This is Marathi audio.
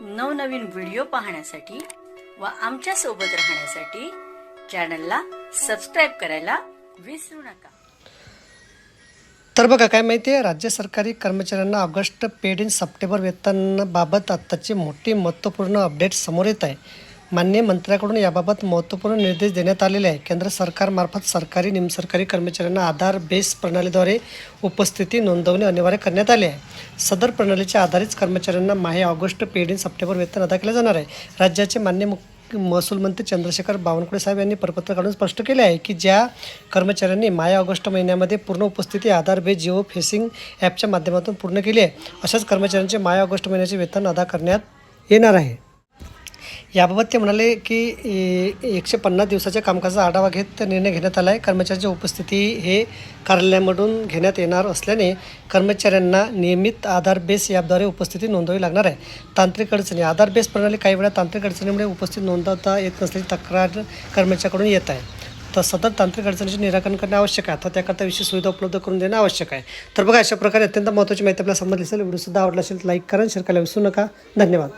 नवनवीन व्हिडिओ पाहण्यासाठी व आमच्यासोबत राहण्यासाठी चॅनलला सबस्क्राईब करायला विसरू नका. तर बघा काय माहिती आहे? राज्य सरकारी कर्मचाऱ्यांना ऑगस्ट पेड इन सप्टेंबर वेतनाबाबत आत्ताची मोठी महत्त्वपूर्ण अपडेट समोर येत आहे. मान्य मंत्र्याकडून याबाबत महत्त्वपूर्ण निर्देश देण्यात आलेले आहे केंद्र सरकारमार्फत सरकारी निमसरकारी कर्मचाऱ्यांना आधार बेस प्रणालीद्वारे उपस्थिती नोंदवणे अनिवार्य करण्यात आले आहे. सदर प्रणालीच्या आधारित कर्मचाऱ्यांना माहे ऑगस्ट पेड इन सप्टेंबर वेतन अदा केले जाणार आहे. राज्याचे मान्य मुख्य महसूल मंत्री चंद्रशेखर बावनकुळे साहेब यांनी परपत्र काढून स्पष्ट केले आहे की ज्या कर्मचाऱ्यांनी माया ऑगस्ट महिन्यामध्ये पूर्ण उपस्थिती आधार बे जिओ फेसिंग ॲपच्या माध्यमातून पूर्ण केली आहे अशाच कर्मचाऱ्यांचे माया ऑगस्ट महिन्याचे वेतन अदा करण्यात येणार आहे. याबाबत ते म्हणाले की ए- एकशे पन्नास दिवसाच्या कामकाजाचा आढावा घेत निर्णय घेण्यात आला आहे कर्मचाऱ्यांची उपस्थिती हे कार्यालयामधून घेण्यात येणार असल्याने कर्मचाऱ्यांना नियमित आधार बेस ॲपद्वारे उपस्थिती नोंदवावी लागणार आहे. तांत्रिक अडचणी. आधार बेस प्रणाली काही वेळा तांत्रिक अडचणीमुळे उपस्थित नोंदवता येत नसल्याची तक्रार कर्मचाऱ्याकडून येत आहे. तर सतत तांत्रिक अडचणीचे निराकरण करणे आवश्यक आहे. तर त्याकरता विशेष सुविधा उपलब्ध करून देणं आवश्यक आहे. तर बघा अशा प्रकारे अत्यंत महत्त्वाची माहिती आपल्याला समजली असेल व्हिडिओसुद्धा आवडला असेल तर लाईक करा शेअर करायला विसरू नका. धन्यवाद.